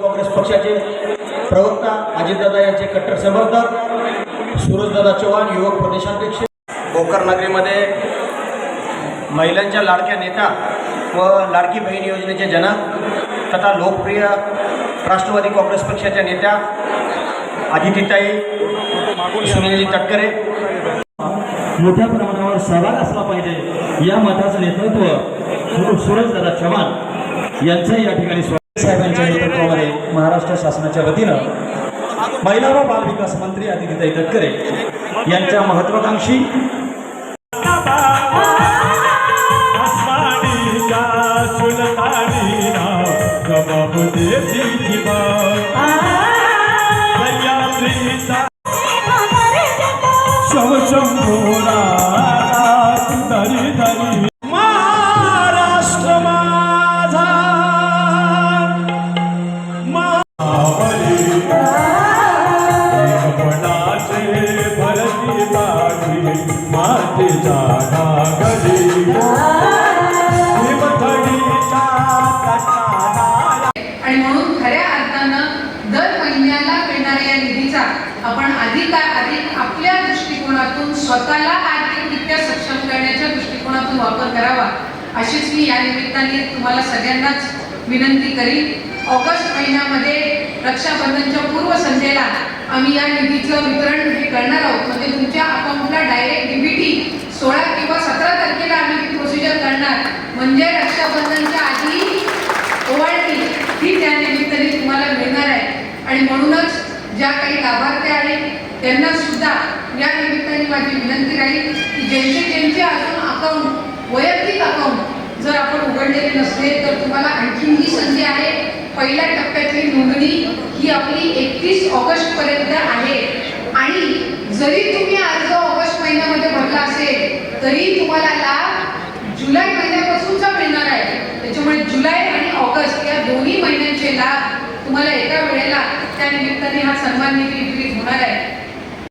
काँग्रेस पक्षाचे प्रवक्ता अजितदादा यांचे कट्टर समर्थक सूरजदादा चव्हाण युवक प्रदेशाध्यक्ष. भोकर नगरीमध्ये महिलांच्या लाडक्या नेता व लाडकी बहीण योजनेचे जनक तथा लोकप्रिय राष्ट्रवादी काँग्रेस पक्षाच्या नेत्या अदितीताई सुनीलजी तटकरे. मोठ्या प्रमाणावर सहभाग असला पाहिजे. या मताचं नेतृत्व सुर- सूरजदादा चव्हाण यांचं या ठिकाणी साहेबांच्या नेतृत्वामध्ये महाराष्ट्र शासनाच्या वतीनं महिला व बाल विकास मंत्री आदितीताई तटकरे यांच्या महत्वाकांक्षी महाराष्ट्र पाठी मातेचा नागरी आणि म्हणून खऱ्या अर्थानं दर महिन्याला मिळणाऱ्या या निधीचा आपण अधिकार अधिक आपल्या दृष्टिकोनातून स्वतःला आर्थिकरित्या सक्षम करण्याच्या दृष्टिकोनातून वापर करावा अशीच मी या निमित्ताने तुम्हाला सगळ्यांनाच विनंती करीन. ऑगस्ट महिन्यामध्ये रक्षाबंधनच्या पूर्व आम्ही या निधीचं वितरण हे करणार आहोत. म्हणजे तुमच्या अकाउंटला डायरेक्ट डीबीटी सोळा किंवा सतरा तारखेला आम्ही ती प्रोसिजर करणार. म्हणजे रक्षाबंधनच्या आधी ओवाळणी ही त्या निमित्ताने तुम्हाला मिळणार आहे. आणि म्हणूनच ज्या काही लाभार्थी आहेत त्यांना सुद्धा या निमित्ताने माझी विनंती राहील की ज्यांचे ज्यांचे अजून अकाउंट वैयक्तिक अकाउंट जर आपण उघडलेले नसले तर तुम्हाला आणखीन ही संधी आहे. पहिल्या टप्प्यातली नोंदणी ही आपली एकतीस ऑगस्ट पर्यंत आहे. आणि जरी तुम्ही अर्ज ऑगस्ट महिन्यामध्ये भरला असेल तरी तुम्हाला लाभ जुलै महिन्यापासूनचा मिळणार आहे. त्याच्यामुळे जुलै आणि ऑगस्ट या दोन्ही महिन्यांचे लाभ तुम्हाला एका वेळेला त्या निमित्ताने हा सन्मान निधी वितरित होणार आहे.